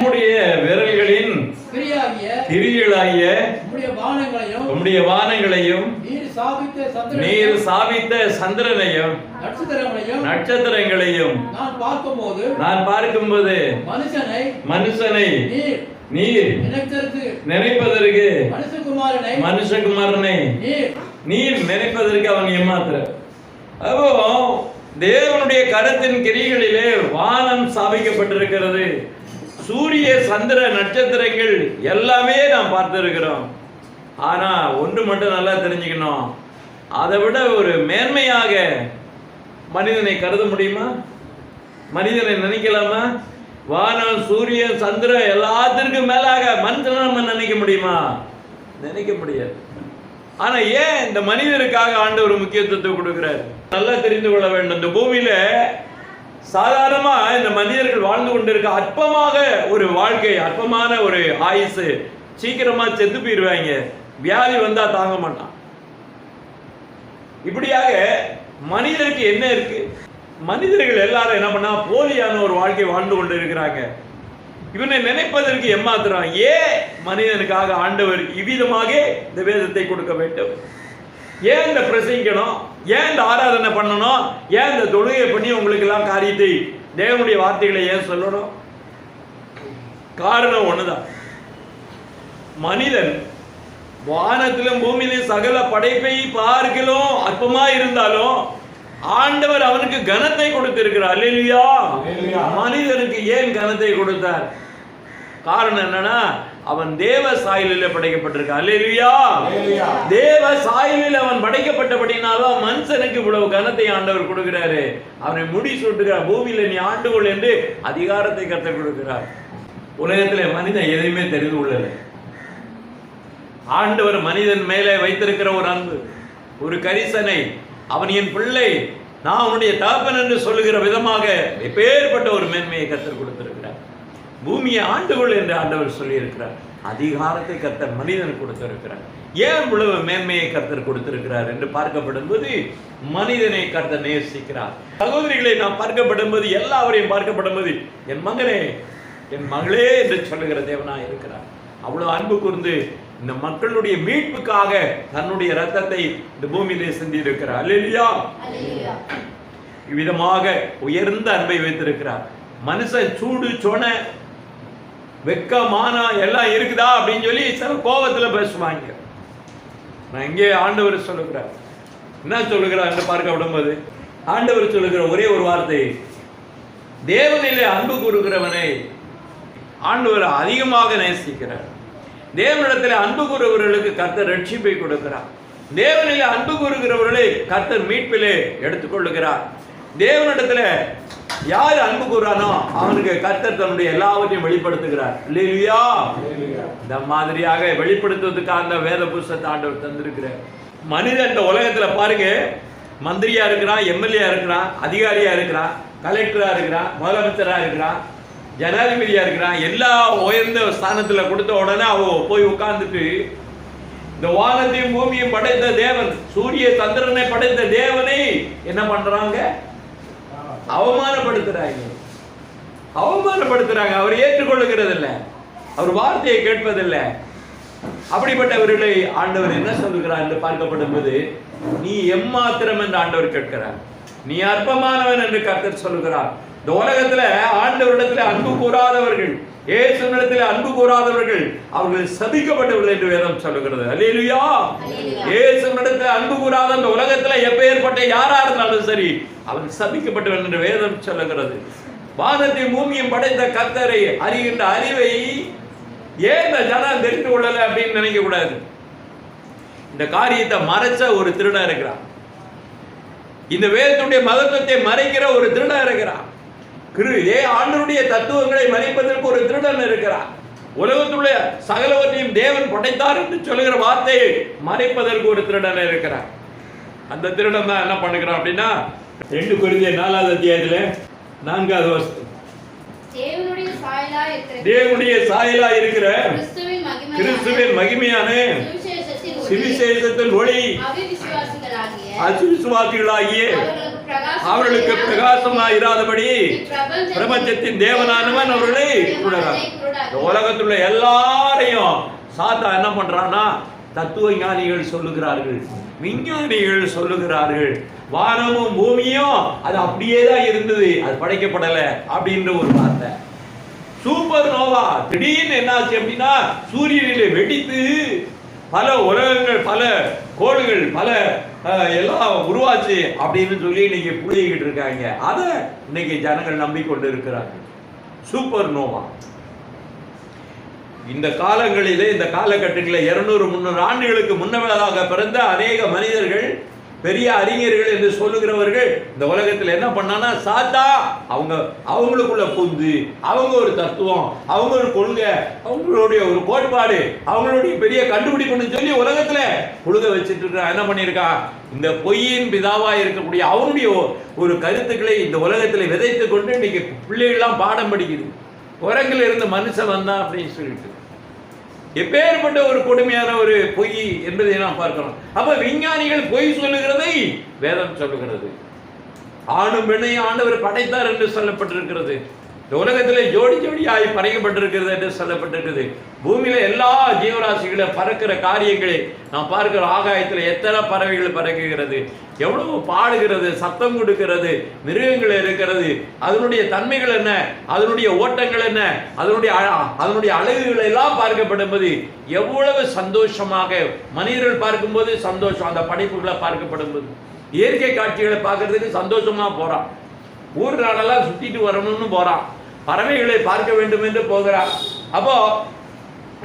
உம்முடைய விரல்களின் உம்முடைய வானங்களையும் நீர் சாபித்த சந்திரனையும் நட்சத்திரங்களையும் நான் பார்க்கும்போது மனுஷனை நீர் நினைப்பதற்கு மனுஷகுமாரனை மனுஷகுமாரனை நீர் நினைப்பதற்கு அவன் ஏமாத்துற. அப்போ தேவனுடைய கரத்தின் கிரிகளிலே வானம் ஸ்தாபிக்கப்பட்டிருக்கிறது சூரிய சந்திர நட்சத்திரங்கள் எல்லாமே நாம் பார்த்துருக்கிறோம். ஆனால் ஒன்று மட்டும் நல்லா தெரிஞ்சுக்கணும். அதை விட ஒரு மேன்மையாக மனிதனை கருத முடியுமா? மனிதனை நினைக்கலாமா? வானம் சூரியன் சந்திரன் எல்லாத்திற்கும் மேலாக மனிதனை நம்ம நினைக்க முடியுமா? நினைக்க முடியாது. ஆனா ஏன் இந்த மனிதருக்காக ஆண்டவர் முக்கியத்துவத்தை கொடுக்கிறார்? நல்லா தெரிந்து கொள்ள வேண்டும். இந்த பூமியில சாதாரணமா இந்த மனிதர்கள் வாழ்ந்து கொண்டிருக்க அற்பமாக ஒரு வாழ்க்கை அற்பமான ஒரு ஆயுசு. சீக்கிரமா செத்து போயிருவாங்க. வியாதி வந்தா தாங்க மாட்டான். இப்படியாக மனிதருக்கு என்ன இருக்கு? மனிதர்கள் எல்லாரும் என்ன பண்ணா போலியான ஒரு வாழ்க்கை வாழ்ந்து கொண்டு இருக்கிறாங்க இவனை நினைப்பதற்கு எம்மாத்திரம் ஏன் மனிதனுக்காக ஆண்டவர் இவ்விதமாக இந்த வேதத்தை கொடுக்க வேண்டும்? ஏன் இந்த பிரசங்கிக்கணும்? ஏன் இந்த ஆராதனை பண்ணணும்? ஏன் இந்த தொழுகை பண்ணி உங்களுக்கு எல்லாம் காரியத்தை தேவனுடைய வார்த்தைகளை ஏன் சொல்லணும்? காரணம் ஒண்ணுதான். மனிதன் வானத்திலும் பூமியிலும் சகல படைப்பை பார்க்கிலும் அற்பமா இருந்தாலும் ஆண்டவர் அவனுக்கு கனத்தை கொடுத்திருக்கிறார். அல்லேலூயா. மனிதனுக்கு ஏன் கனத்தை கொடுத்தார்? காரணம் என்னன்னா அவன் தேவ சாயலில் படைக்கப்பட்டிருக்கான். அல்லேலூயா. தேவ சாயலில் அவன் படைக்கப்பட்டபடினாலும் மனுஷனுக்கு இவ்வளவு கனத்தை ஆண்டவர் கொடுக்கிறாரு. அவனை முடி சுட்டுகிறார் பூமியில நீ ஆண்டுகொள் என்று அதிகாரத்தை கற்றுக் கொடுக்கிறார். உலகத்திலே மனிதன் எதையுமே தெரிந்து கொள்ளல. ஆண்டவர் மனிதன் மேலே வைத்திருக்கிற ஒரு அன்பு ஒரு கரிசனை அவன் என் பிள்ளை நான் உன்னுடைய தகப்பன் என்று சொல்லுகிற விதமாக எப்பேற்பட்ட ஒரு மேன்மையை கத்தர் கொடுத்திருக்கிறார். பூமியை ஆண்டுகொள் என்று ஆண்டவர் சொல்லியிருக்கிறார். அதிகாரத்தை கர்த்தர் மனிதனுக்கு கொடுத்திருக்கிறார். ஏன் இவ்வளவு மேன்மையை கர்த்தர் கொடுத்திருக்கிறார் என்று பார்க்கப்படும் போது மனிதனை கர்த்தர் நேசிக்கிறார். சகோதரிகளை நாம் பார்க்கப்படும் போது எல்லாவரையும் பார்க்கப்படும் போது என் மகனே என் மகளே என்று சொல்லுகிற தேவனாய் இருக்கிறார். அவ்வளவு அன்பு கூர்ந்து இந்த மக்களுடைய மீட்புக்காக தன்னுடைய ரத்தத்தை இந்த பூமியிலே சிந்தி இருக்கிறார் அல்லேலூயா. இவ்விதமாக உயர்ந்த அன்பை வைத்திருக்கிறார். மனுஷன் சூடு சொன வெக்கமான எல்லாம் இருக்குதா அப்படின்னு சொல்லி சில கோபத்தில் பேசுவாங்க. நான் இங்கே ஆண்டவர் சொல்லுகிறார். என்ன சொல்லுகிறார் என்று பார்க்க விடும்போது ஆண்டவர் சொல்லுகிற ஒரே ஒரு வார்த்தை தேவனிலே அன்பு கூறுகிறவனை ஆண்டவர் அதிகமாக நேசிக்கிறார். தேவனிடத்தில் அன்பு கூறுகிறவர்களுக்கு கர்த்தர் ரட்சிப்பை கொடுக்கிறார். தேவனிலே அன்பு கூறுகிறவர்களை கர்த்தர் மீட்பிலே எடுத்துக்கொள்ளுகிறார். தேவனிடத்துல யார் அன்பு கூறானோ அவனுக்கு கர்த்தர் தன்னுடைய எல்லாவற்றையும் வெளிப்படுத்துகிறார். இல்லையா இந்த மாதிரியாக வெளிப்படுத்துவதற்காக அந்த வேத புஸ்தகத்தை ஆண்டவர் தந்திருக்கிறார். மனிதன் இந்த உலகத்துல பாருங்க மந்திரியா இருக்கிறான் எம்எல்ஏ இருக்கிறான் அதிகாரியா இருக்கிறான் கலெக்டரா இருக்கிறான் முதலமைச்சரா இருக்கிறான் ஜனாதிபதியா இருக்கிறான் எல்லா உயர்ந்த ஸ்தானத்துல கொடுத்த உடனே அவ போய் உட்கார்ந்துட்டு இந்த வானத்தையும் பூமியும் படைத்த தேவன் சூரிய சந்திரனை படைத்த தேவனை என்ன பண்றாங்க? அவமானப்படுத்துறாங்க. அவமானப்படுத்துறாங்க. அவர் ஏற்றுக்கொள்ளுகிறது இல்லை அவர் வார்த்தையை கேட்பதில்லை. அப்படிப்பட்டவர்களை ஆண்டவர் என்ன சொல்லுகிறார் என்று பார்க்கப்படும் போது நீ எம்மாத்திரம் என்று ஆண்டவர் கேட்கிறார். நீ அற்பமானவன் என்று கர்த்தர் சொல்லுகிறார். இந்த உலகத்துல ஆண்டவரிடத்துல அன்பு கூறாதவர்கள் இயேசுனிடத்தில் அன்பு கூறாதவர்கள் அவர்கள் சபிக்கப்பட்டவர்கள் என்று வேதம் சொல்லுகிறது. அல்லேலூயா. இயேசுனிடத்தில் அன்பு கூறாத அந்த உலகத்துல எப்பேற்பட்ட யாரா இருந்தாலும் சரி அவன் சபிக்கப்பட்டவன் என்று வேதம் சொல்லுகிறது. வானத்தை பூமியும் படைத்த கர்த்தரை அறிகின்ற அறிவை ஏன் இந்த ஜனம் தெரிந்து கொள்ளல அப்படின்னு நினைக்க கூடாது. இந்த காரியத்தை மறைச்ச ஒரு திருடன் இருக்கிறான். இந்த வேதத்துடைய மகத்துவத்தை மறைக்கிற ஒரு திருடன் இருக்கிறான். கிரு ஏ ஆண்டருடைய தத்துவங்களை மறைப்பதற்கு ஒரு திருடன் இருக்கிறான் உலகத்துடைய சகலவற்றையும் தேவன் படைத்தார் என்று சொல்லுகிற வார்த்தையை மறைப்பதற்கு ஒரு திருடன் இருக்கிறான் அந்த திருடன் தான் என்ன பண்ணுகிறான் அப்படின்னா ரெண்டு குறிந்திய நாலாவது அத்தியாயத்துல நான்காவது வருஷம் தேவனுடைய சாயலா இருக்கிற கிறிஸ்துவின் மகிமையான சுவிசேஷத்தின் ஒளி அசுவிசுவாசிகளாகிய அவர்களுக்கு பிரகாசமாக இராதபடி பிரபஞ்சத்தின் தேவனானவன் அவர்களை குருடரான். இந்த உலகத்தில் உள்ள எல்லாரையும் சாத்தா என்ன பண்றான்னா தத்துவ ஞானிகள் சொல்லுகிறார்கள் விஞ்ஞானிகள் சொல்லுகிறார்கள் வானமும் பூமியும் அது அப்படியே தான் இருந்தது அது படைக்கப்படலை அப்படின்ற ஒரு வார்த்தை சூப்பர் நோவா திடீர்னு என்னாச்சு அப்படின்னா சூரியனிலே வெடித்து பல உலகங்கள் பல கோடுகள் பல அஹ், எல்லாம் உருவாச்சு அப்படின்னு சொல்லி இன்னைக்கு புரிஞ்சுக்கிட்டு இருக்காங்க. அதை இன்னைக்கு ஜனங்கள் நம்பிக்கொண்டு இருக்கிறாங்க. சூப்பர் நோவா. இந்த காலங்களிலே இந்த காலகட்டங்களில் இருநூறு முந்நூறு ஆண்டுகளுக்கு முன்னதாக பிறந்த அநேக மனிதர்கள் பெரிய அறிஞர்கள் என்று சொல்லுகிறவர்கள் இந்த உலகத்தில் என்ன பண்ணானா சாத்தா அவங்க அவங்களுக்குள்ள புந்து அவங்க ஒரு தத்துவம் அவங்க ஒரு கொள்கை அவங்களுடைய ஒரு கோட்பாடு அவங்களுடைய பெரிய கண்டுபிடிப்புன்னு சொல்லி உலகத்தில் புழுக வச்சுட்டு இருக்கான் என்ன பண்ணியிருக்கா? இந்த பொய்யின் பிதாவா இருக்கக்கூடிய அவனுடைய ஒரு கருத்துக்களை இந்த உலகத்தில் விதைத்து கொண்டு இன்னைக்கு பிள்ளைகள்லாம் பாடம் படிக்குது. உரங்கில் இருந்து மனுஷன் வந்தான் அப்படின்னு சொல்லிட்டு. எப்பேற்பட்ட ஒரு கொடுமையான ஒரு பொய் என்பதை நாம் பார்க்கிறோம். அப்ப விஞ்ஞானிகள் பொய் சொல்லுகிறதை வேதம் சொல்லுகிறது. ஆணும் பெண்ணை ஆண்டவர் படைத்தார் என்று சொல்லப்பட்டிருக்கிறது. இந்த உலகத்திலே ஜோடி ஜோடியாய் படைக்கப்பட்டிருக்கிறது என்று சொல்லப்பட்டிருக்கிறது. பூமியில எல்லா ஜீவராசிகளும் பறக்கிற காரியங்களை நாம் பார்க்கிற ஆகாயத்தில் எத்தனை பறவைகள் பறக்குகிறது. எவ்வளவு பாடுகிறது சத்தம் கொடுக்கிறது மிருகங்கள் இருக்கிறது. அதனுடைய தன்மைகள் என்ன? அதனுடைய ஓட்டங்கள் என்ன? அதனுடைய அழ- அதனுடைய அழகுகள் எல்லாம் பார்க்கப்படும்போது எவ்வளவு சந்தோஷமாக மனிதர்கள் பார்க்கும்போது சந்தோஷம் அந்த படைப்புகளை பார்க்கப்படும்போது. இயற்கை காட்சிகளை பார்க்கறதுக்கு சந்தோஷமா போறான். ஊர் நாடெல்லாம் சுத்திட்டு வரணும்னு போறான். பறவைகளை பார்க்க வேண்டும் என்று போகிறான் அப்போ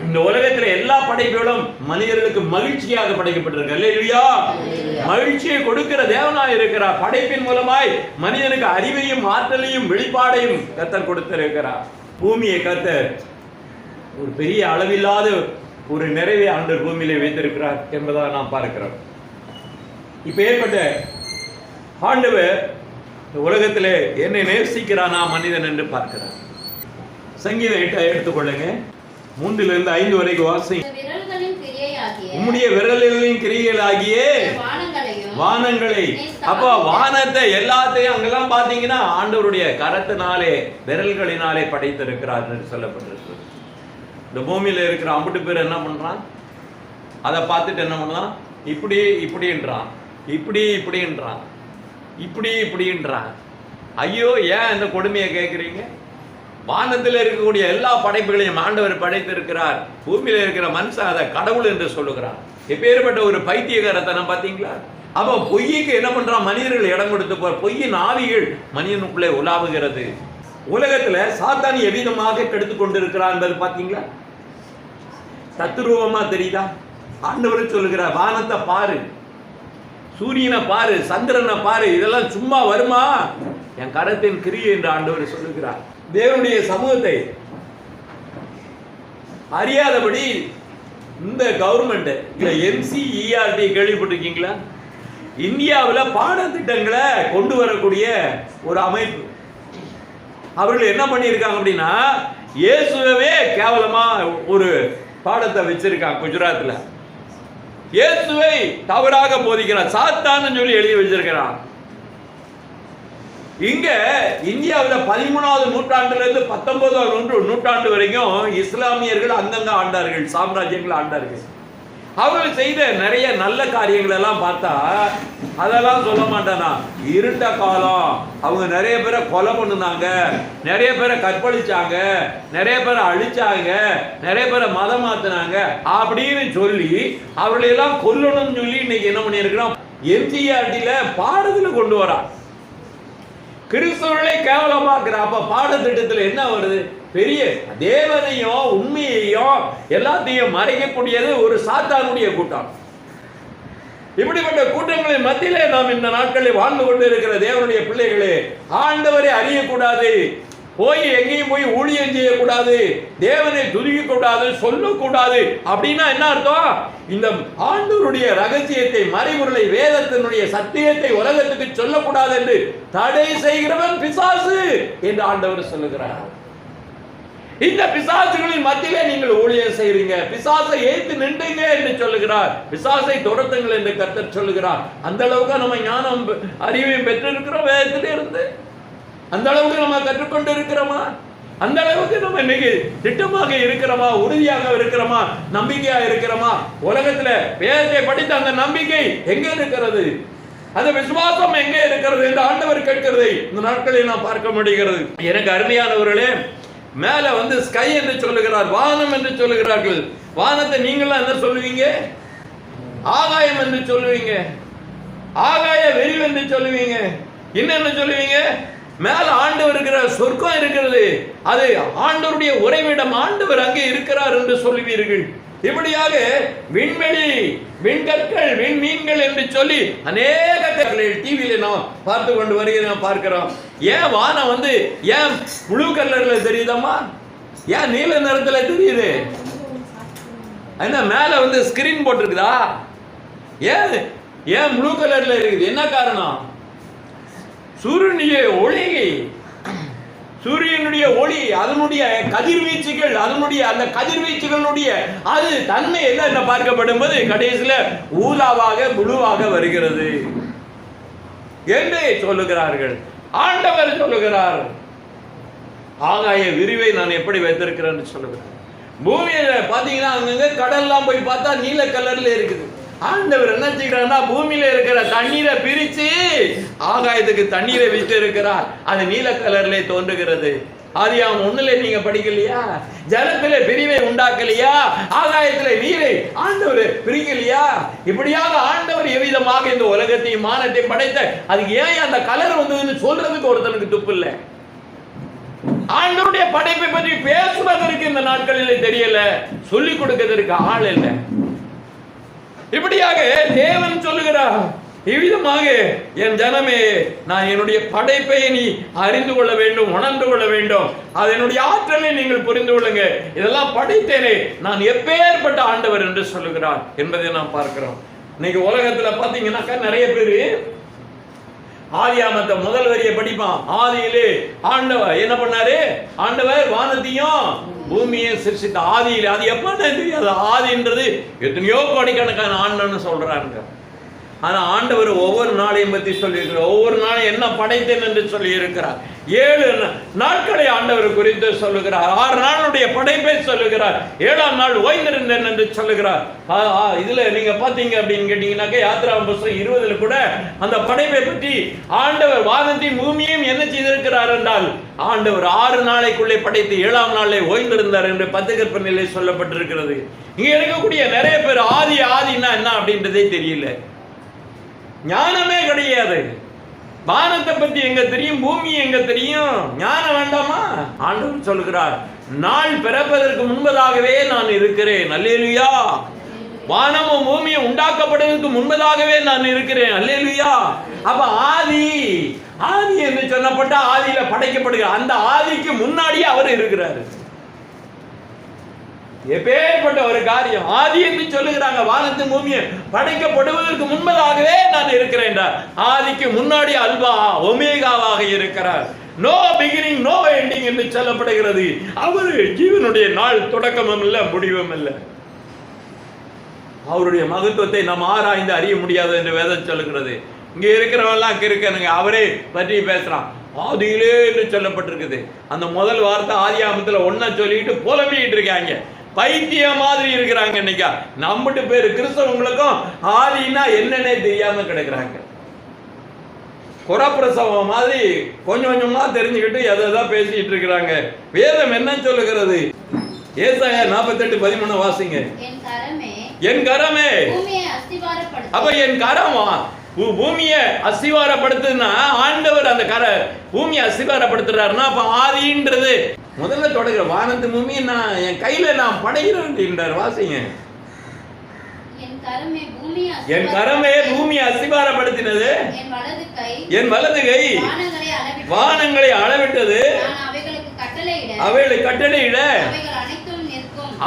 இந்த உலகத்துல எல்லா படைப்புகளும் மனிதர்களுக்கு மகிழ்ச்சியாக படைக்கப்பட்டிருக்கு. இல்லையா மகிழ்ச்சியை கொடுக்கிற தேவனாய் இருக்கிறார். படைப்பின் மூலமாய் மனிதனுக்கு அறிவையும் ஆற்றலையும் வெளிப்பாடையும் கத்தர் கொடுத்திருக்கிறார். பூமியை கத்தர் ஒரு பெரிய அளவில்லாத ஒரு நிறைவை ஆண்டவர் பூமியிலே வைத்திருக்கிறார் என்பதை நாம் பார்க்கிறோம். இப்ப ஏற்பட்ட ஆண்டவர் இந்த உலகத்திலே என்னை நேசிக்கிறானா மனிதன் என்று பார்க்கிறார். சங்கீதம் எட்டை எடுத்துக்கொள்ளுங்க மூன்றிலிருந்து ஐந்து வரைக்கும் வாசி. உம்முடைய விரலின் கிரியைகளாகிய வானங்களை. அப்போ வானத்தை எல்லாத்தையும் அங்கெல்லாம் பார்த்தீங்கன்னா ஆண்டவருடைய கரத்தினாலே விரல்களினாலே படைத்திருக்கிறார் என்று சொல்லப்பட்டிருக்கு. இந்த பூமியில இருக்கிற அம்புட்டு பேர் என்ன பண்றான்? அதை பார்த்துட்டு என்ன பண்ணலாம்? இப்படி இப்படின்றான் இப்படி இப்படின்றான் இப்படி இப்படின்றான் ஐயோ ஏன் இந்த கொடுமையை கேட்குறீங்க? வானத்தில் இருக்கக்கூடிய எல்லா படைப்புகளையும் ஆண்டவர் படைத்திருக்கிறார். பூமியில் இருக்கிற மனுஷன் அதை கடவுள் என்று சொல்லுகிறார். எப்பேற்பட்ட ஒரு பைத்தியகாரத்தனம் பார்த்தீங்களா? அப்போ பொய்யுக்கு என்ன பண்ணுறான் மனிதர்கள் இடம் கொடுத்து போ பொய்யின் ஆவிகள் மனிதனுக்குள்ளே உலாவுகிறது. உலகத்தில் சாத்தான் எவ்விதமாக கெடுத்து கொண்டிருக்கிறான் என்பது பார்த்தீங்களா? தத்துரூபமா தெரியுதா? ஆண்டவர் சொல்லுகிறார் வானத்தை பாரு. சூரியனை பாரு சந்திரனை பாரு இதெல்லாம் சும்மா வருமா? என் கரத்தின் கிரியை என்று ஆண்டவர் சொல்லுகிறார். தேவனுடைய சமூகத்தை அறியாதபடி இந்த கவர்மெண்ட் இந்த என்சிஇஆர்டி கேள்விப்பட்டிருக்கீங்களா? இந்தியாவில் பாடத்திட்டங்களை கொண்டு வரக்கூடிய ஒரு அமைப்பு. அவர்கள் என்ன பண்ணியிருக்காங்க அப்படின்னா இயேசுவே கேவலமாக ஒரு பாடத்தை வச்சிருக்காங்க குஜராத்தில் இயேசுவை தவறாக போதிக்கிறான் சாத்தான்னு சொல்லி எழுதி வச்சிருக்கிறான். இங்க இந்தியாவில் பதிமூணாவது நூற்றாண்டுல இருந்து பத்தொன்பதாவது நூற்று நூற்றாண்டு வரைக்கும் இஸ்லாமியர்கள் அங்கங்க ஆண்டார்கள் சாம்ராஜ்யங்கள் ஆண்டார்கள். அவர்கள் செய்த நிறைய நல்ல காரியங்கள் எல்லாம் பார்த்தா அதெல்லாம் சொல்ல மாட்டானா. இருண்ட காலம். அவங்க நிறைய பேரை கொலை பண்ணுனாங்க நிறைய பேரை கற்பழிச்சாங்க. நிறைய பேரை அழிச்சாங்க. நிறைய பேரை மதம் மாத்தினாங்க. அப்படின்னு சொல்லி அவர்களை எல்லாம் கொல்லணும்னு சொல்லி இன்னைக்கு என்ன பண்ணியிருக்கிறோம்? எம்ஜிஆர்டியில் பாடத்தில் கொண்டு வரான். கிறிஸ்தவர்களை கேவலமாக்குற அப்ப பாடத்திட்டத்துல என்ன வருது? பெரிய தேவனையும் உண்மையையும் எல்லாத்தையும் மறைக்கக்கூடியது ஒரு சாத்தானுடைய கூட்டம். இப்படிப்பட்ட கூட்டங்களின் மத்தியிலே நாம் இந்த நாட்களில் வாழ்ந்து கொண்டு இருக்கிற தேவனுடைய பிள்ளைகளே ஆண்டவரை அறியக்கூடாது போய் எங்கேயும் போய் ஊழியம் செய்யக்கூடாது தேவனை துதிக்க கூடாது சொல்லக்கூடாது அப்படின்னா என்ன அர்த்தம்? இந்த ஆண்டவருடைய ரகசியத்தை மறைமுறை வேதத்தினுடைய சத்தியத்தை உலகத்துக்கு சொல்லக்கூடாது என்று தடை செய்கிறவன் பிசாசு என்று ஆண்டவர் சொல்லுகிறார். இந்த பிசாசுகளின் மத்தியிலே நீங்கள் ஊழியம் செய்றீங்க பிசாசை ஏத்து நின்றுங்க என்று சொல்லுகிறார். பிசாசை துரத்துங்கள் என்று கர்த்தர் சொல்லுகிறார். அந்த அளவுக்கு நம்ம ஞானம் அறிவையும் பெற்றிருக்கிறோம் வேதத்திலே இருந்து அந்த அளவுக்கு நம்ம கற்றுக்கொண்டு இருக்கிறோமா அந்த அளவுக்கு நம்ம இன்னைக்கு திட்டமாக இருக்கிறோமா? உறுதியாக இருக்கிறோமா? நம்பிக்கையா இருக்கிறோமா? உலகத்துல வேதத்தை படித்த அந்த நம்பிக்கை எங்க இருக்கிறது? அந்த விசுவாசம் எங்கே இருக்கிறது? என்று ஆண்டவர் கேட்கிறதை இந்த நாட்களில் நாம் பார்க்க முடிகிறது. எனக்கு அருமையானவர்களே மேல வந்து ஸ்கை என்று சொல்லுகிறார் வானம் என்று சொல்லுகிறார்கள். வானத்தை நீங்களாம் என்ன சொல்லுவீங்க? ஆகாயம் என்று சொல்லுவீங்க. ஆகாய வெறிவு என்று சொல்லுவீங்க. என்னென்ன சொல்லுவீங்க? மேல ஆண்டவர் இருக்கிற சொர்க்கம் இருக்கிறது. அது ஆண்டவருடைய உறைவிடம் ஆண்டவர் அங்கே இருக்கிறார் என்று சொல்லுவீர்கள். இப்படியாக விண்வெளி விண்கற்கள் விண்மீன்கள் என்று சொல்லி அநேக டிவியில நாம் பார்த்து கொண்டு வருகிறதை பார்க்கிறோம். ஏன் வானம் வந்து ஏன் ப்ளூ கலர்ல தெரியுதம்மா? ஏன் நீல நிறத்துல தெரியுது? என்ன மேல வந்து ஸ்கிரீன் போட்டிருக்குதா? ஏன் ஏன் ப்ளூ கலர்ல இருக்குது? என்ன காரணம்? சூரியனுடைய ஒளி சூரியனுடைய ஒளி அதனுடைய கதிர்வீச்சுகள் அதனுடைய அந்த கதிர்வீச்சுகளுடைய அது தன்மை என்ன பார்க்கப்படும் போது கடைசியில ஊதாவாக முழுவாக வருகிறது. என்று சொல்லுகிறார்கள். ஆண்டவர் சொல்லுகிறார். ஆகாய விரிவை நான் எப்படி வைத்திருக்கிறேன்னு சொல்லுகிறேன் பூமியில பார்த்தீங்கன்னா அங்கங்க கடல்லாம் போய் பார்த்தா நீல கலர்ல இருக்குது. ஆண்டவர் என்ன செய்யறாருன்னா பூமியில இருக்கிற தண்ணீரை பிரிச்சு ஆகாயத்துக்கு தண்ணீரை விட்டு இருக்கிறார் அது நீல கலர்ல தோன்றுகிறது. ஆதியாம் ஒண்ணுல நீங்க படிக்கலையா? ஜலத்துல பிரிவை உண்டாக்கலையா? ஆகாயத்துல நீரை ஆண்டவர் பிரிக்கலையா? இப்படியாக ஆண்டவர் எவ்விதமாக இந்த உலகத்தையும் மானத்தையும் படைத்த அதுக்கு ஏன் அந்த கலர் வந்ததுன்னு சொல்றதுக்கு ஒருத்தனுக்கு துப்பு இல்லை. ஆண்டவருடைய படைப்பை பற்றி பேசுவதற்கு இந்த நாட்களில் தெரியல. சொல்லிக் கொடுக்கிறதுக்கு ஆள் இல்லை. இப்படியாக தேவன் சொல்லுகிறார். இவ்விதமாக என் ஜனமே நான் என்னுடைய படைப்பை நீ அறிந்து கொள்ள வேண்டும் உணர்ந்து கொள்ள வேண்டும். அது என்னுடைய ஆற்றலை நீங்கள் புரிந்து கொள்ளுங்க இதெல்லாம் படைத்தேனே நான் எப்பேற்பட்ட ஆண்டவர் என்று சொல்லுகிறார் என்பதை நாம் பார்க்கிறோம். இன்னைக்கு உலகத்துல பாத்தீங்கன்னாக்கா நிறைய பேரு ஆதியாமத்தை முதல் வரியை படிப்பான். ஆதியிலே ஆண்டவர் என்ன பண்ணாரு? ஆண்டவர் வானத்தையும் பூமியை சிருஷ்டித்த ஆதியில். அது எப்போ தெரியாது ஆதின்றது எத்தனையோ கோடிக்கணக்கான ஆண்டன்னு சொல்கிறாருங்க ஆனால் ஆண்டவர் ஒவ்வொரு நாளையும் பற்றி சொல்லியிருக்கிறார். ஒவ்வொரு நாளும் என்ன படைத்தேன் என்று சொல்லியிருக்கிறார். ஏழு நாட்களை ஆண்டவர் குறித்து சொல்லுகிறார். ஆறு நாளுடைய படைப்பை சொல்லுகிறார். ஏழாம் நாள் ஓய்ந்திருந்தேன் என்று சொல்லுகிறார். ஆ, ஆ, இதுல நீங்க பாத்தீங்க அப்படின்னு கேட்டீங்கன்னாக்க யாத்ரா புஸ்தகம் இருபதுல கூட அந்த படைப்பை பற்றி ஆண்டவர் வானத்தையும் பூமியையும் என்ன செய்திருக்கிறார் என்றால் ஆண்டவர் ஆறு நாளைக்குள்ளே படைத்து ஏழாம் நாளை ஓய்ந்திருந்தார் என்று பத்து கற்பனையிலே சொல்லப்பட்டிருக்கிறது. இங்க இருக்கக்கூடிய நிறைய பேர் ஆதி ஆதினா என்ன அப்படின்றதே தெரியல. ஞானமே கிடையாது. வானத்தை பத்தி எங்க தெரியும்? பூமி எங்க தெரியும்? ஞானம் வேண்டாமா? ஆண்டவர் சொல்கிறார் நாள் பிறப்பதற்கு முன்பதாகவே நான் இருக்கிறேன். அல்லேலுயா. வானமும் பூமியும் உண்டாக்கப்படுவதற்கு முன்பதாகவே நான் இருக்கிறேன். அல்லேலுயா. அப்ப ஆதி ஆதி என்று சொல்லப்பட்ட ஆதியில படைக்கப்படுகிற அந்த ஆதிக்கு முன்னாடியே அவர் இருக்கிறாரு. எப்பேற்பட்ட ஒரு காரியம் ஆதி என்று சொல்லுகிறாங்க வானத்தின் பூமியை படைக்கப்படுவதற்கு முன்பதாகவே நான் இருக்கிறேன் என்றார். ஆதிக்கு முன்னாடி அல்வா ஒமேகாவாக இருக்கிறார். நோ பிகினிங் நோ எண்டிங் என்று சொல்லப்படுகிறது. அவர் ஜீவனுடைய நாள் தொடக்கமும் இல்லை முடிவும் இல்லை. அவருடைய மகத்துவத்தை நாம் ஆராய்ந்து அறிய முடியாது என்று வேதம் சொல்லுகிறது. இங்கே இருக்கிறவெல்லாம் இருக்கானுங்க. அவரே பற்றி பேசுகிறான் ஆதியிலே என்று சொல்லப்பட்டிருக்குது. அந்த முதல் வார்த்தை ஆதி ஆமத்தில் ஒன்ன சொல்லிட்டு புலம்பிக்கிட்டு இருக்காங்க. பைத்திய மாதிரி இருக்கிறாங்க இன்னைக்கா. நம்மட்டு பேர் கிறிஸ்தவங்களுக்கும் ஆதினா என்னன்னே தெரியாம கிடக்குறாங்க. குறப்பிரசவம் மாதிரி கொஞ்சம் கொஞ்சமா தெரிஞ்சுக்கிட்டு எதை எதா பேசிட்டு இருக்கிறாங்க. வேதம் என்ன சொல்லுகிறது? ஏசாயா நாற்பத்தெட்டு பதிமூணு வாசிங்க. என் கரமே அப்ப என் கரம்? பூமியை அஸ்திவாரப்படுத்துதுன்னா ஆண்டவர் அந்த கரை பூமியை அஸ்திவாரப்படுத்துறாருன்னா அப்ப ஆதின்றது. முதல்ல தொடங்குற வானத்து பூமியை நான் என் கையில நான் படைகிறேன் அப்படின்றார் வாசிங்க. என் கரமே பூமியை அஸ்திவாரப்படுத்தினது. என் வலது கை வானங்களை அளவிட்டு வானங்களை அளவிட்டது. அவைகளை கட்டளையிட.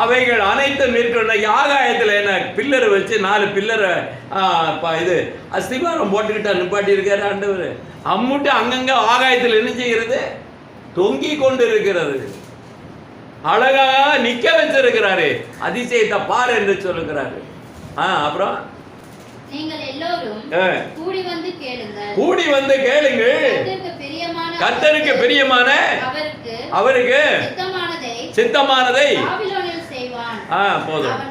அவைகள் அனைத்தும் நிற்கிற ஆகாயத்துல என்ன? பில்லரை வச்சு நாலு பில்லரை இது அஸ்திபாரம் போட்டுக்கிட்டா நிப்பாட்டி இருக்காரு ஆண்டவர். அம்முட்டு அங்கங்க ஆகாயத்தில் என்ன செய்கிறது? தொங்கி கொண்டு இருக்கிறது அழகா நிக்க வச்சிருக்கிறாரு. அதிசயத்தை பாரு என்று சொல்லுகிறாரு. ஆ அப்புறம்? கூடி வந்து கேளுங்கள். கர்த்தருக்கு பிரியமான அவருக்கு சித்தமானதை ஆ போதும்.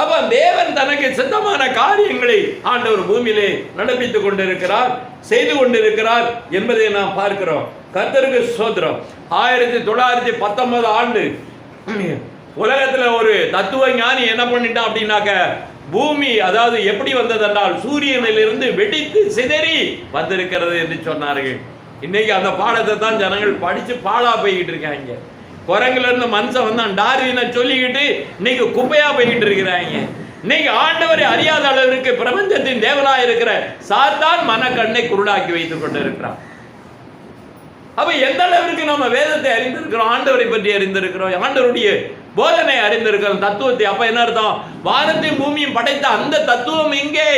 அப்ப தேவன் தனக்கு சித்தமான காரியங்களை ஆண்டவர் பூமியிலே நடப்பித்துக் கொண்டிருக்கிறார் செய்து கொண்டிருக்கிறார் என்பதை நாம் பார்க்கிறோம். கர்த்தருக்கு சோதரம் ஆயிரத்தி தொள்ளாயிரத்தி பத்தொன்பது ஆண்டு உலகத்துல ஒரு தத்துவ ஞானி என்ன பண்ணிட்டான் அப்படின்னாக்க பூமி அதாவது எப்படி வந்ததென்றால் சூரியனிலிருந்து வெடித்து சிதறி வந்திருக்கிறது என்று சொன்னார்கள். இன்னைக்கு அந்த பாடத்தை தான் ஜனங்கள் படித்து பாழா போய்கிட்டு இருக்காங்க. குரங்குல இருந்து மனுஷன் வந்தான் டார்வினை சொல்லிக்கிட்டு இன்னைக்கு குப்பையா போய்கிட்டு இருக்கிறாங்க. இன்னைக்கு ஆண்டவரை அறியாத அளவிற்கு பிரபஞ்சத்தின் தேவனாய் இருக்கிற சாத்தான் மனக்கண்ணை குருடாக்கி வைத்துக் கொண்டிருக்கிறான். அப்ப எந்த அளவிற்கு நம்ம வேதத்தை அறிந்திருக்கிறோம் ஆண்டவரை பற்றி அறிந்திருக்கிறோம் ஆண்டவருடைய போதனை அறிந்திருக்கிறோம் தத்துவத்தை அப்ப என்ன அர்த்தம்? வானத்தையும் பூமியும் படைத்த அந்த தத்துவம் இங்கே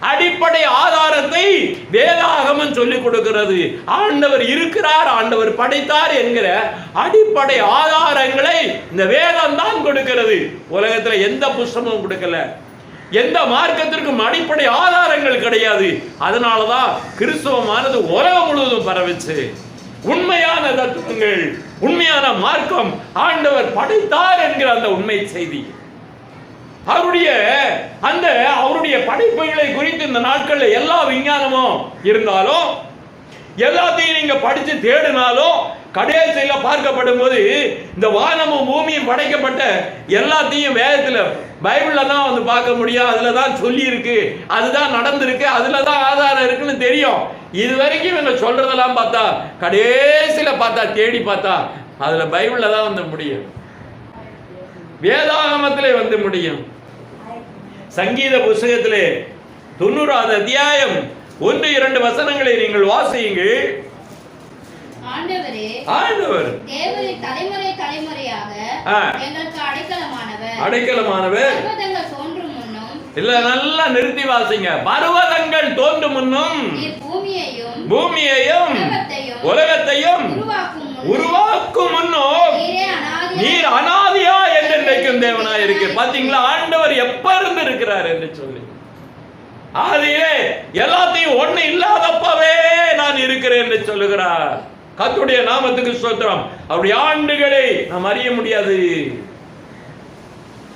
அடிப்படை ஆதாரத்தை வேதாகமம் சொல்லிக் கொடுக்கிறது. ஆண்டவர் இருக்கிறார் ஆண்டவர் படைத்தார் என்கிற அடிப்படை ஆதாரங்களை இந்த வேதம் தான் கொடுக்கிறது. உலகத்தில் எந்த புஸ்தமும் கொடுக்கல. எந்த மார்க்கத்திற்கும் அடிப்படை ஆதாரங்கள் கிடையாது. அதனாலதான் கிறிஸ்தவமானது உலகம் முழுவதும் பரவிச்சு. உண்மையான தத்துவங்கள் உண்மையான மார்க்கம் ஆண்டவர் படைத்தார் என்கிற அந்த உண்மை செய்தி. அவருடைய அந்த அவருடைய படைப்புகளை குறித்து இந்த நாட்கள்ல எல்லா விஞ்ஞானமும் இருந்தாலும் எல்லாத்தையும் நீங்க படிச்சு தேடினாலும் கடைசியில் பார்க்கப்படும் போது இந்த வானமும் பூமியும் படைக்கப்பட்ட எல்லாத்தையும் வேதத்தில் பைபிளில் தான் வந்து பார்க்க முடியும். அதில் தான் சொல்லியிருக்கு. அதுதான் நடந்திருக்கு. அதில் தான் ஆதாரம் இருக்குன்னு தெரியும். இது வரைக்கும் இவங்க சொல்றதெல்லாம் பார்த்தா கடைசியில் பார்த்தா தேடி பார்த்தா அதில் பைபிளில் தான் வந்து முடியும். வேதாகமத்திலே வந்து முடியும். சங்கீத புஸ்தகத்திலே தொண்ணூறாவது அத்தியாயம் ஒன்று இரண்டு வசனங்களை நீங்கள் வாசியுங்கள். ஆண்டவரே தலைமுறை தலைமுறையாக அடைக்கலமானவர். இல்ல நல்லா நிறுத்தி வாசிங்க. பர்வதங்கள் தோன்றும் முன்னும் பூமியையும் உலகத்தையும் உருவாக்கும் முன்னும் நீர் அனாதியா என்றென்றைக்கும் தேவனாய் இருக்கு. பாத்தீங்களா? ஆண்டவர் எப்ப இருந்து இருக்கிறார் என்று சொல்லி. ஆதியிலே எல்லாத்தையும் ஒண்ணு இல்லாதப்பவே நான் இருக்கிறேன் என்று சொல்லுகிறார். கத்துடைய நாமத்துக்கு ஸ்தோத்திரம். அவருடைய ஆண்டுகளை நாம் அறிய முடியாது.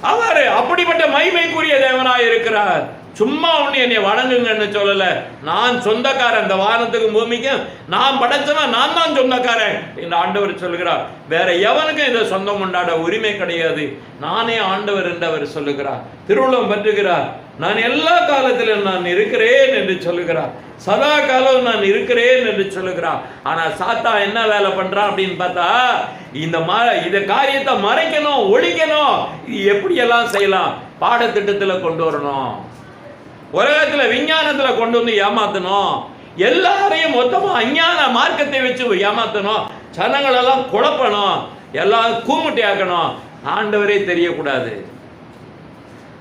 அவர் அப்படிப்பட்ட மகிமைக்குரிய தேவனாய் இருக்கிறார். சும்மா ஒன்று என்னை வணங்குங்கன்னு சொல்லல. நான் சொந்தக்காரன் இந்த வானத்துக்கும் பூமிக்கும். நான் படைச்சவன் நான் தான் சொந்தக்காரன் என்று ஆண்டவர் சொல்லுகிறார். வேற எவனுக்கும் இதை சொந்தம் கொண்டாட உரிமை கிடையாது. நானே ஆண்டவர் என்று அவர் சொல்லுகிறார். திருவுள்ளம் பற்றுகிறார். நான் எல்லா காலத்திலும் நான் இருக்கிறேன் என்று சொல்லுகிறார். சதா காலம் நான் இருக்கிறேன் என்று சொல்லுகிறார். ஆனா சாத்தா என்ன வேலை பண்ணுறான் அப்படின்னு பார்த்தா இந்த ம இந்த காரியத்தை மறைக்கணும் ஒழிக்கணும். இது எப்படியெல்லாம் செய்யலாம்? பாடத்திட்டத்துல கொண்டு வரணும். உலகத்தில் விஞ்ஞானத்தில் கொண்டு வந்து ஏமாத்தணும். எல்லாரையும் மொத்தமாக அஞ்ஞான மார்க்கத்தை வச்சு ஏமாத்தணும். ஜனங்களெல்லாம் குழப்பணும். எல்லாம் கூமுட்டி ஆக்கணும். ஆண்டவரே தெரியக்கூடாது.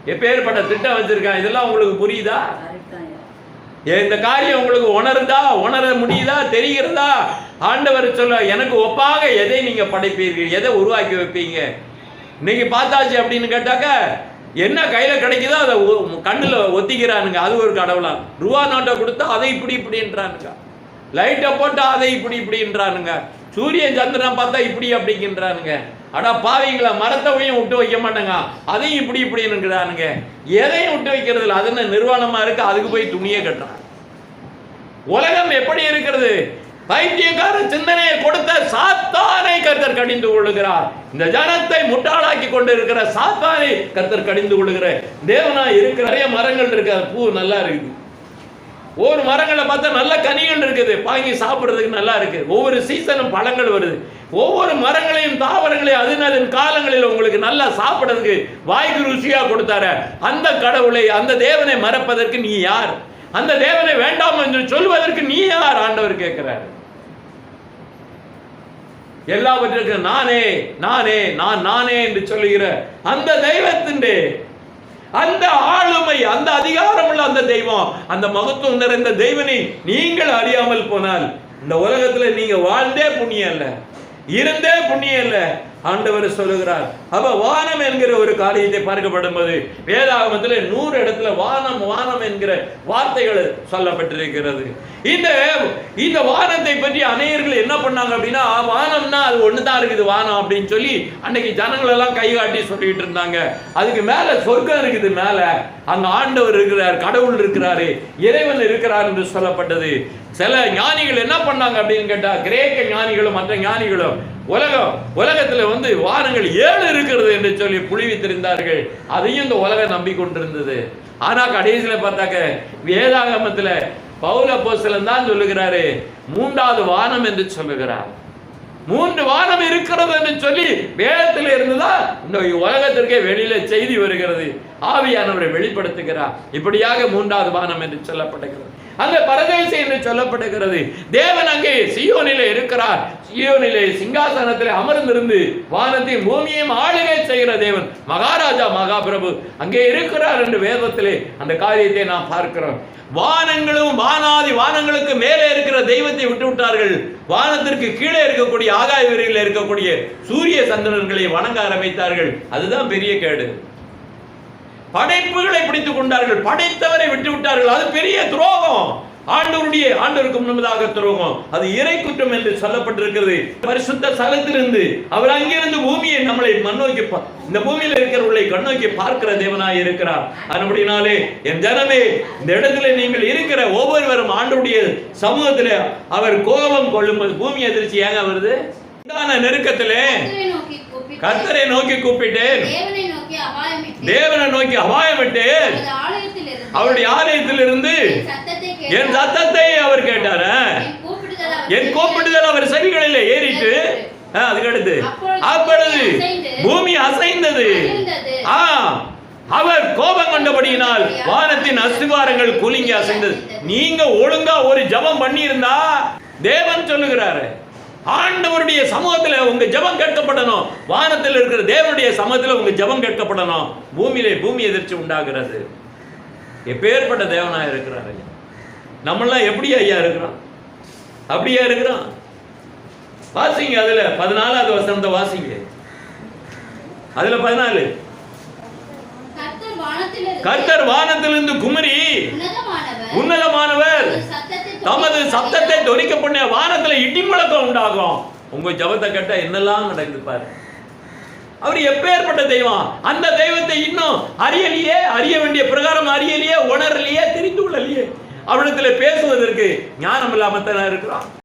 எப்பேற்பட்ட திட்டம் வச்சிருக்கான் இதெல்லாம் உங்களுக்கு புரியுதா? இந்த காரியம் உங்களுக்கு உணருதா உணர முடியுதா? தெரிகிறதா? ஆண்டவர் சொல்ல எனக்கு ஒப்பாக எதை நீங்க படைப்பீர்கள்? எதை உருவாக்கி வைப்பீங்க? இன்னைக்கு பார்த்தாச்சு அப்படின்னு கேட்டாக்க என்ன கையில் கிடைக்குதோ அதை ஒ- ஒத்திக்கிறானுங்க. அது ஒரு கடவுளா? ரூபா நோட்டை கொடுத்தா அதை இப்படி இப்படின்றானுங்க. லைட்டை போட்டால் அதை இப்படி இப்படின்றானுங்க. சூரியன் சந்திரன் பார்த்தா இப்படி அப்படிங்கிறானுங்க அடா பாவிங்களா மரத்தவையும் விட்டு வைக்க மாட்டாங்க. அதையும் இப்படி இப்படின்னுங்கிறானுங்க. எதையும் விட்டு வைக்கிறது இல்லை. அது என்ன நிர்வாணமா இருக்கு? அதுக்கு போய் துணியே கட்டுறான். உலகம் எப்படி இருக்கிறது? பைத்தியக்கார சிந்தனையை கொடுத்த சாத்தானை கர்த்தர் கடிந்து கொள்ளுகிறார். இந்த ஜனத்தை முட்டாளாக்கி கொண்டு இருக்கிற சாத்தானை கர்த்தர் கடிந்து கொள்ளுகிற தேவனா இருக்கிற நிறைய மரங்கள் இருக்கு. அது பூ நல்லா இருக்குது. ஒவ்வொரு மரங்களை பார்த்தா நல்ல கனிகள் இருக்குது. வாங்கி சாப்பிட்றதுக்கு நல்லா இருக்கு ஒவ்வொரு சீசனும் பழங்கள் வருது. ஒவ்வொரு மரங்களையும் தாவரங்களையும் அதன் காலங்களில் உங்களுக்கு நல்லா சாப்பிட்றதுக்கு வாய்க்கு ருசியாக கொடுத்தாரு. அந்த கடவுளை அந்த தேவனை மறப்பதற்கு நீ யார்? அந்த தேவனை வேண்டாம் என்று சொல்வதற்கு நீ யார்? ஆண்டவர் கேட்கிறார். எல்லாவற்றிற்கும் நானே நானே நான் நானே என்று சொல்லுகிற அந்த தெய்வத்தின் அந்த ஆளுமை அந்த அதிகாரம் உள்ள அந்த தெய்வம் அந்த மகத்துவம் நிறைந்த தெய்வனை நீங்கள் அறியாமல் போனால் இந்த உலகத்துல நீங்க வாழ்ந்தே புண்ணியம் இல்ல இருந்தே புண்ணியம் இல்லை ஆண்டவர் சொல்லுகிறார் அப்ப வானம் என்கிற ஒரு காரியத்தை பார்க்கப்படும் போது வேதாகமத்தில் நூறு இடத்துல வானம் வானம் என்கிற வார்த்தைகள் சொல்லப்பட்டிருக்கிறது. இந்த இந்த வானத்தை பற்றி அநேகர்கள் என்ன பண்ணாங்க அப்படின்னா வானம்னா அது ஒன்று தான் இருக்குது வானம் அப்படின்னு சொல்லி அன்னைக்கு ஜனங்கள் எல்லாம் கை காட்டி சொல்லிட்டு இருந்தாங்க. அதுக்கு மேல சொர்க்கம் இருக்குது மேல. அங்க ஆண்டவர் இருக்கிறார் கடவுள் இருக்கிறாரு இறைவன் இருக்கிறார் என்று சொல்லப்பட்டது. சில ஞானிகள் என்ன பண்ணாங்க அப்படின்னு கேட்டா கிரேக்க ஞானிகளும் மற்ற ஞானிகளும் உலகம் உலகத்துல வந்து வானங்கள் ஏழு இருக்கிறது என்று சொல்லி புழுவித்திருந்தார்கள் அதையும் இந்த உலகம் நம்பிக்கொண்டிருந்தது. ஆனா கடைசியில பார்த்தாக்க வேதாகமத்தில் பௌல போசலன் தான் சொல்லுகிறாரு மூன்றாவது வானம் என்று சொல்லுகிறார். மூன்று வானம் இருக்கிறது என்று சொல்லி வேதத்தில் இருந்துதான் இந்த உலகத்திற்கே வெளியில செய்தி வருகிறது. ஆவியானவரை வெளிப்படுத்துகிறார். இப்படியாக மூன்றாவது வானம் என்று சொல்லப்படுகிறது. அந்த பரதேசி என்று சொல்லப்படுகிறது. தேவன் அங்கே சியோனிலே இருக்கிறார். சியோனிலே சிங்காசனத்திலே அமர்ந்திருந்து வானத்தையும் பூமியையும் ஆளுகை செய்கிற தேவன் மகாராஜா மகாபிரபு அங்கே இருக்கிறார் என்று வேதத்திலே அந்த காரியத்தை நாம் பார்க்கிறோம். வானங்களும் வானாதி வானங்களுக்கு மேலே இருக்கிற தெய்வத்தை விட்டு விட்டார்கள் வானத்திற்கு கீழே இருக்கக்கூடிய ஆகாய விரைவில் இருக்கக்கூடிய சூரிய சந்திரன்களை வணங்க ஆரம்பித்தார்கள். அதுதான் பெரிய கேடு. படைப்புகளை பிடித்துக் கொண்டார்கள். படைத்தவரை விட்டு விட்டார்கள் அது பெரிய துரோகம். ஆண்டவருடைய ஆண்டவருக்கு முன்பதாக துரோகம். அது இறை குற்றம் என்று சொல்லப்பட்டிருக்கிறது. பரிசுத்த ஸ்தலத்திலிருந்து அவர் அங்கிருந்து பூமியை நம்மளை மண்ணோக்கி இந்த பூமியில இருக்கிறவர்களை கண்ணோக்கி பார்க்கிற தேவனாய் இருக்கிறார். அதுபடினாலே என் ஜனமே இந்த இடத்துல நீங்கள் இருக்கிற ஒவ்வொருவரும் ஆண்டவருடைய சமூகத்திலே அவர் கோபம் கொள்ளும்போது பூமி அதிர்ச்சி ஏங்க வருது? நெருக்கத்திலே கர்த்தரை நோக்கி கூப்பிட்டேன். தேவனை நோக்கி அவரது ஆலயத்திலிருந்து அவருடைய ஆலயத்திலிருந்து என் சத்தத்தை அவர் கேட்டார. என் கூப்பிடுதல் அவர் செவிகளில் ஏறிட்டு ஆ, அதுக்கு அடுத்து அப்பொழுது பூமி அசைந்தது. ஆ அவர் கோபம் கொண்டபடியினால் வானத்தின் அஸ்திவாரங்கள் குலுங்கி அசைந்தது. நீங்க ஒழுங்கா ஒரு ஜெபம் பண்ணியிருந்தா தேவன் சொல்லுகிறாரு. ஆண்டவருடைய சமூகத்துல உங்க ஜெபம் கேட்கப்படணும். வானத்தில் இருக்கிற தேவனுடைய சமூகத்துல உங்க ஜெபம் கேட்கப்படணும். பூமியிலே பூமி எதிர்ச்சி உண்டாகிறது. எப்பேற்பட்ட தேவனா இருக்கிறாரு நம்மளாம் எப்படி ஐயா இருக்கிறோம்? அப்படியா இருக்கிறோம்? வாசிங்க அதுல பதினாலாவது வசனத்தை வாசிங்க. அதுல பதினாலு. கர்த்தர் வானத்திலிருந்து குமரி உன்னதமானவர். தமது சத்தத்தை தமது தொனிக்க பண்ண வானத்துல இடி முழக்கம் உண்டாகும். உங்க ஜபத்தை கேட்டா என்னெல்லாம் நடக்குது பாரு. அவர் எப்பேற்பட்ட தெய்வம்? அந்த தெய்வத்தை இன்னும் அறியலையே அறிய வேண்டிய பிரகாரம் அறியலையே உணரலையே தெரிந்து கொள்ளலையே. அவரிடத்துல பேசுவதற்கு ஞானம் இல்லாமத்தான் இருக்கிறான்.